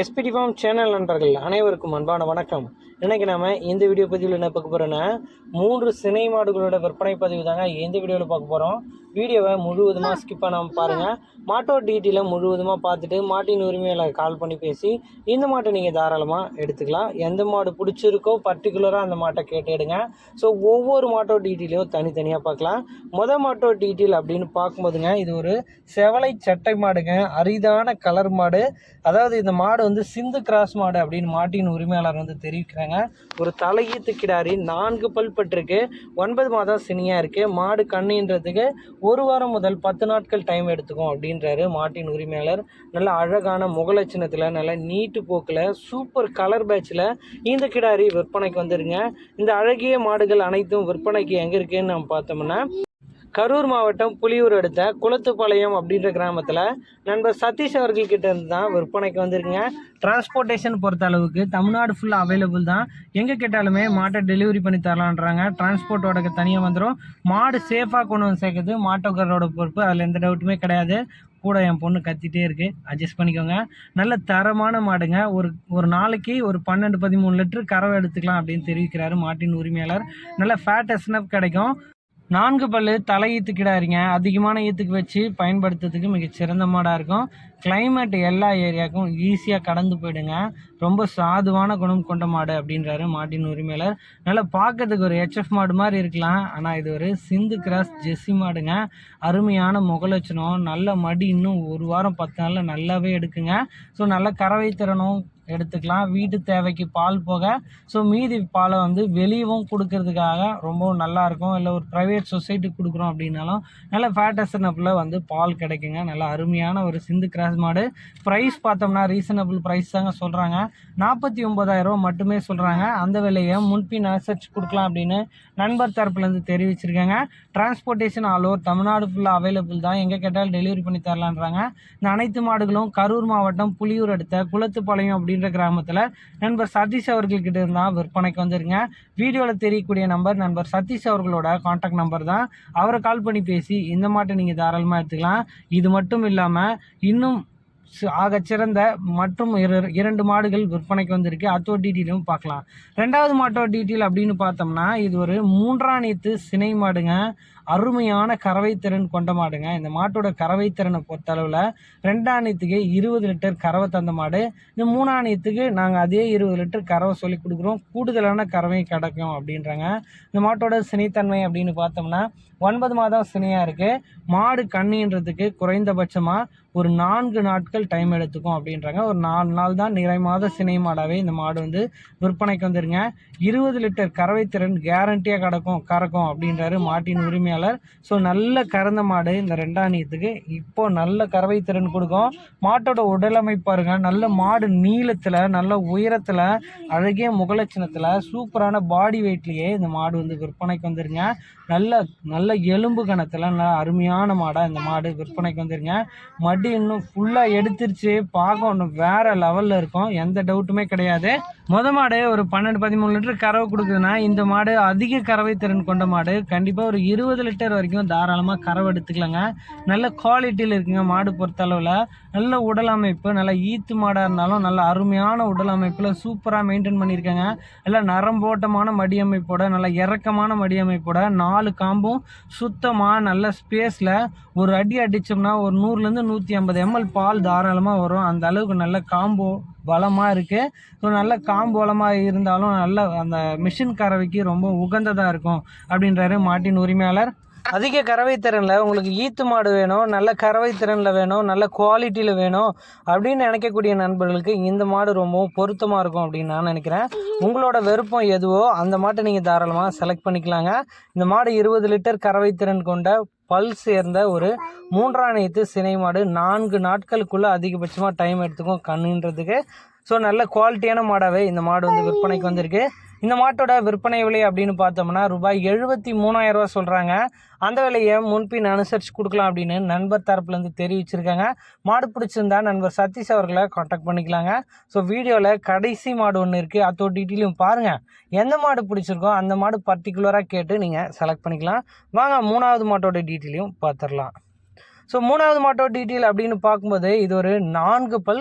SPD form channel நண்பர்கள் அனைவருக்கும் அன்பான வணக்கம். இன்னைக்கு நாம் இந்த வீடியோ பதிவில் என்ன பார்க்க போகிறோன்னா மூன்று சினை மாடுகளோட விற்பனை பதிவு தாங்க இந்த வீடியோவில் பார்க்க போகிறோம் வீடியோவை முழுவதுமாக ஸ்கிப் பண்ணாமல் பாருங்கள் மாட்டோட டீட்டெயிலை முழுவதுமாக பார்த்துட்டு மாட்டின் உரிமையாளர் கால் பண்ணி பேசி இந்த மாட்டை நீங்கள் தாராளமாக எடுத்துக்கலாம். எந்த மாடு பிடிச்சிருக்கோ பர்டிகுலராக அந்த மாட்டை கேட்டுடுங்க ஸோ ஒவ்வொரு மாட்டோட டீட்டெயிலையும் தனித்தனியாக பார்க்கலாம். மொதல் மாட்டோட டீட்டெயில் அப்படின்னு பார்க்கும்போதுங்க இது ஒரு செவலை சட்டை மாடுங்க. அரிதான கலர் மாடு. அதாவது இந்த மாடு வந்து சிந்து கிராஸ் மாடு அப்படின்னு மாட்டின் உரிமையாளர் வந்து தெரிவிக்கிறாங்க. ஒரு தலையீத்து கிடாரி நான்கு பல் பட்டிருக்கு. ஒன்பது மாதம் சினியாக இருக்குது மாடு கண்ணுன்றதுக்கு ஒரு வாரம் முதல் பத்து நாட்கள் டைம் எடுத்துக்கும் அப்படின்றாரு மாட்டின் உரிமையாளர். நல்ல அழகான முகலட்சணத்தில் நல்ல நீட்டு போக்கில் சூப்பர் கலர் பேட்சில் இந்த கிடாரி விற்பனைக்கு வந்துருங்க. இந்த அழகிய மாடுகள் அனைத்தும் விற்பனைக்கு எங்கே இருக்குன்னு நம்ம பார்த்தோம்னா கரூர் மாவட்டம் புலியூர் அடுத்த குளத்துப்பாளையம் அப்படின்ற கிராமத்தில் நண்பர் சதீஷ் அவர்கள்கிட்ட இருந்து தான் விற்பனைக்கு வந்திருக்குங்க. டிரான்ஸ்போர்ட்டேஷன் பொறுத்த அளவுக்கு தமிழ்நாடு ஃபுல்லாக அவைலபிள் தான். எங்கே கேட்டாலுமே மாட்டை டெலிவரி பண்ணி தரலான்றாங்க. டிரான்ஸ்போர்ட்டோட தனியாக வந்துடும் மாடு சேஃபாக கொண்டு வந்து சேர்க்குறது மாட்டோக்காரரோட பொறுப்பு. அதில் எந்த டவுட்டுமே கிடையாது. கூட என் பொண்ணு கத்திட்டே இருக்குது அட்ஜஸ்ட் பண்ணிக்கோங்க. நல்ல தரமான மாடுங்க. ஒரு ஒரு நாளைக்கு ஒரு பன்னெண்டு பதிமூணு லிட்டர் கறவை எடுத்துக்கலாம் அப்படின்னு தெரிவிக்கிறாரு மாட்டின் உரிமையாளர். நல்ல ஃபேட் எஸ்னப் கிடைக்கும். நான்கு பல்லு தலை ஈத்து அதிகமான ஈத்துக்கு வச்சு பயன்படுத்துறதுக்கு மிகச் சிறந்த மாடாக இருக்கும். கிளைமேட் எல்லா ஏரியாவுக்கும் ஈஸியாக கடந்து போயிடுங்க. ரொம்ப சாதுவான குணம் கொண்ட மாடு அப்படின்றாரு மாட்டின் உரிமையாளர். நல்லா பார்க்கறதுக்கு ஒரு ஹெச்எஃப் மாடு மாதிரி இருக்கலாம். ஆனால் இது ஒரு சிந்து கிராஸ் ஜெஸ்ஸி மாடுங்க. அருமையான முகலட்சணம். நல்ல மடி இன்னும் ஒரு வாரம் பத்து நாளில் நல்லாவே எடுக்குங்க. ஸோ நல்ல கறவை திறனும் எடுத்துக்கலாம். வீட்டு தேவைக்கு பால் போக. ஸோ மீதி பாலை வந்து வெளியவும் கொடுக்கறதுக்காக ரொம்பவும் நல்லாயிருக்கும் இல்லை ஒரு ப்ரைவேட் சொசைட்டிக்கு கொடுக்குறோம் அப்படின்னாலும் நல்ல ஃபேட்டஸ்னப்பில் வந்து பால் கிடைக்குங்க. நல்ல அருமையான ஒரு சிந்து கிராஸ் மாடு ப்ரைஸ் பார்த்தோம்னா ரீசனபிள் ப்ரைஸ் தாங்க சொல்கிறாங்க நாற்பத்தி ஒம்பதாயிரம் மட்டுமே சொல்கிறாங்க அந்த விலையை முன்பின் அனுசரித்து கொடுக்கலாம் அப்படின்னு நண்பர் தரப்புலேருந்து தெரிவிச்சிருக்காங்க. டிரான்ஸ்போர்ட்டேஷன் ஆல் ஓவர் தமிழ்நாடு ஃபுல்லாக அவைலபிள் தான். எங்கே கேட்டாலும் டெலிவரி பண்ணி தரலான்றாங்க. இந்த அனைத்து மாடுகளும் கரூர் மாவட்டம் புலியூர் அடுத்த குளத்துப்பாளையம் அப்படின்ற கிராமத்தில் நண்பர் சதீஷ் அவர்கள்கிட்ட இருந்தால் விற்பனைக்கு வந்துருங்க. வீடியோவில் தெரியக்கூடிய நம்பர் நண்பர் சதீஷ் அவர்களோட காண்டாக்ட் நம்பர் தான். அவரை கால் பண்ணி பேசி இந்த மாட்டை நீங்கள் தாராளமாக எடுத்துக்கலாம். இது மட்டும் இல்லாமல் இன்னும் ஆகச்சிறந்த மற்றும் இரு- இரண்டு மாடுகள் விற்பனைக்கு வந்திருக்கு. அத்தோ டீட்டெயிலும் பார்க்கலாம். ரெண்டாவது மாட்டோ டீட்டெயில் அப்படின்னு பார்த்தோம்னா இது ஒரு மூன்றாணித்து சினை மாடுங்க. அருமையான கறவை திறன் கொண்ட மாடுங்க. இந்த மாட்டோட கறவை திறனை பொறுத்தளவில் ரெண்டாணியத்துக்கு இருபது லிட்டர் கறவை தந்த மாடு. இந்த மூணாணியத்துக்கு நாங்கள் அதே இருபது லிட்டர் கறவை சொல்லி கொடுக்குறோம். கூடுதலான கறவை கிடைக்கும் அப்படின்றாங்க. இந்த மாட்டோட சினைத்தன்மை அப்படின்னு பார்த்தோம்னா ஒன்பது மாதம் சினையாக இருக்குது மாடு கண்ணின்றதுக்கு குறைந்தபட்சமாக ஒரு நான்கு நாட்கள் டைம் எடுத்துக்கும் அப்படின்றாங்க. ஒரு நாலு நாள் தான் நிறை மாத சினை மாடாகவே இந்த மாடு வந்து விற்பனைக்கு வந்துருங்க. இருபது லிட்டர் கறவை திறன் கேரண்டியாக கிடக்கும் கறக்கும் அப்படின்றாரு மாட்டின் உரிமையாளர். ஸோ நல்ல கறந்த மாடு இந்த ரெண்டாணியத்துக்கு. இப்போ நல்ல கறவை திறன் கொடுக்கும். மாட்டோட உடலமைப்பு பாருங்க. நல்ல மாடு நீளத்தில் நல்ல உயரத்தில் அழகிய முகலட்சணத்தில் சூப்பரான பாடி வெயிட்லேயே இந்த மாடு வந்து விற்பனைக்கு வந்துருங்க. நல்ல நல்ல எலும்பு கணத்தில் நல்ல அருமையான மாடாக இந்த மாடு விற்பனைக்கு வந்துருங்க. மடி இன்னும் ஃபுல்லாக எடுத்துருச்சு. பார்க்க ஒன்று வேறு லெவலில் இருக்கும். எந்த டவுட்டுமே கிடையாது. மொதல் மாடு ஒரு பன்னெண்டு பதிமூணு லிட்டர் கறவை கொடுக்குதுன்னா இந்த மாடு அதிக கறவை திறன் கொண்ட மாடு. கண்டிப்பாக ஒரு இருபது லிட்டர் வரைக்கும் தாராளமாக கறவை எடுத்துக்கலாங்க. நல்ல குவாலிட்டியில் இருக்குங்க மாடு பொறுத்த அளவில் நல்ல உடல் அமைப்பு நல்ல ஈத்து மாடாக இருந்தாலும் நல்ல அருமையான உடல் அமைப்பில் சூப்பராக மெயின்டைன் பண்ணியிருக்காங்க. நல்ல நரம்போட்டமான மடி அமைப்போட நல்ல இறக்கமான மடி அமைப்போட நாலு காம்பும் சுத்தமாக நல்ல ஸ்பேஸில் ஒரு அடி அடித்தோம்னா ஒரு நூறுலேருந்து நூற்றி ஐம்பது எம்எல் பால் தாராளமாக வரும். அந்த அளவுக்கு நல்ல காம்போ பலமாக இருக்குது ஸோ நல்ல காம்போலமாக இருந்தாலும் நல்ல அந்த மிஷின் கறவைக்கு ரொம்ப உகந்ததாக இருக்கும் அப்படின்றாரு மாட்டின் உரிமையாளர். அதிக கறவை திறனில் உங்களுக்கு ஈத்து மாடு வேணும் நல்ல கறவை திறனில் வேணும் நல்ல குவாலிட்டியில் வேணும் அப்படின்னு நினைக்கக்கூடிய நண்பர்களுக்கு இந்த மாடு ரொம்பவும் பொருத்தமாக இருக்கும் அப்படின்னு நான் நினைக்கிறேன். உங்களோட விருப்பம் எதுவோ அந்த மாட்டை நீங்கள் தாராளமாக செலக்ட் பண்ணிக்கலாங்க. இந்த மாடு இருபது லிட்டர் கறவை திறன் கொண்ட பல் சேர்ந்த ஒரு மூன்றாம் சினை மாடு. நான்கு நாட்களுக்குள்ளே அதிகபட்சமாக டைம் எடுத்துக்கும் கண்ணுன்றதுக்கு. ஸோ நல்ல குவாலிட்டியான மாடாகவே இந்த மாடு வந்து விற்பனைக்கு வந்திருக்கு. இந்த மாட்டோட விற்பனை விலை அப்படின்னு பார்த்தோம்னா ரூபாய் எழுபத்தி மூணாயிரம் சொல்கிறாங்க அந்த விலையை முன்பின் அனுசரித்து கொடுக்கலாம் அப்படின்னு நண்பர் தரப்புலேருந்து தெரிவிச்சிருக்காங்க. மாடு பிடிச்சிருந்தா நண்பர் சதீஷ் அவர்களை காண்டாக்ட் பண்ணிக்கலாங்க. ஸோ வீடியோவில் கடைசி மாடு ஒன்று இருக்குது அதோட டீட்டெயிலும் பாருங்கள் எந்த மாடு பிடிச்சிருக்கோ அந்த மாடு பர்டிகுலராக கேட்டு நீங்கள் செலக்ட் பண்ணிக்கலாம். வாங்க மூணாவது மாட்டோட டீட்டெயிலையும் பார்த்துடலாம் ஸோ மூணாவது மாட்டோட டீட்டெயில் அப்படின்னு பார்க்கும்போது இது ஒரு நான்கு பல்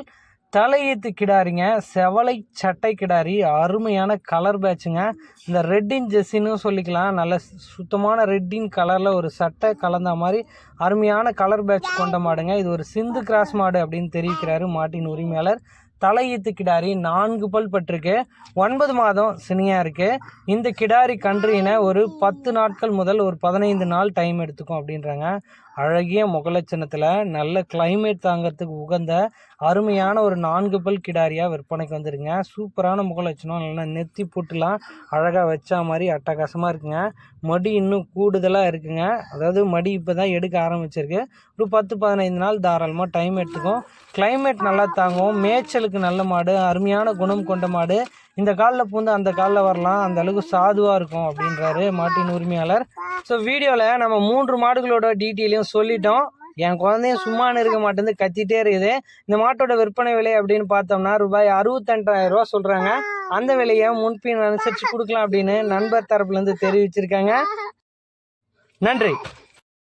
தலையீத்து கிடாரிங்க செவலை சட்டை கிடாரி அருமையான கலர் பேட்சுங்க இந்த ரெட்டின் ஜெஸ்ஸின்னு சொல்லிக்கலாம். நல்ல சுத்தமான ரெட்டின் கலரில் ஒரு சட்டை கலந்த மாதிரி அருமையான கலர் பேட்ச் கொண்ட மாடுங்க. இது ஒரு சிந்து கிராஸ் மாடு அப்படின்னு தெரிவிக்கிறாரு மாட்டின் உரிமையாளர். தலையீத்து கிடாரி நான்கு பல் பட்டிருக்கு. ஒன்பது மாதம் சினியாக இருக்குது இந்த கிடாரி கன்றினை ஒரு பத்து நாட்கள் முதல் ஒரு பதினைந்து நாள் டைம் எடுத்துக்கும் அப்படின்றாங்க. அழகிய முகலட்சணத்தில் நல்ல கிளைமேட் தாங்கிறதுக்கு உகந்த அருமையான ஒரு நான்கு பல் கிடாரியாக விற்பனைக்கு வந்துருங்க சூப்பரான முகலட்சணம் இல்லைன்னா நெத்தி போட்டுலாம் அழகாக வச்சா மாதிரி அட்டகாசமாக இருக்குங்க. மடி இன்னும் கூடுதலாக இருக்குங்க. அதாவது மடி இப்போ தான் எடுக்க ஆரம்பிச்சிருக்கு. ஒரு பத்து பதினைந்து நாள் தாராளமாக டைம் எடுத்துக்கும். கிளைமேட் நல்லா தாங்கும். மேய்ச்சலுக்கு நல்ல மாடு அருமையான குணம் கொண்ட மாடு. இந்த காலில் பூந்து அந்த காலில் வரலாம். அந்த அளவுக்கு சாதுவாக இருக்கும் அப்படின்றாரு மாட்டின் உரிமையாளர். ஸோ வீடியோவில் நம்ம மூன்று மாடுகளோட டீட்டெயிலையும் சொல்லிட்டோம். என் குழந்தையும் சும்மானு இருக்க மாட்டேங்குது கத்திட்டே இருக்குது. இந்த மாட்டோட விற்பனை விலை அப்படின்னு பார்த்தோம்னா ரூபாய் அறுபத்தெண்டாயிரம் ரூபா சொல்கிறாங்க அந்த விலையை முன்பின் அனுசரித்து கொடுக்கலாம் அப்படின்னு நண்பர் தரப்புலேருந்து தெரிவிச்சிருக்காங்க. நன்றி.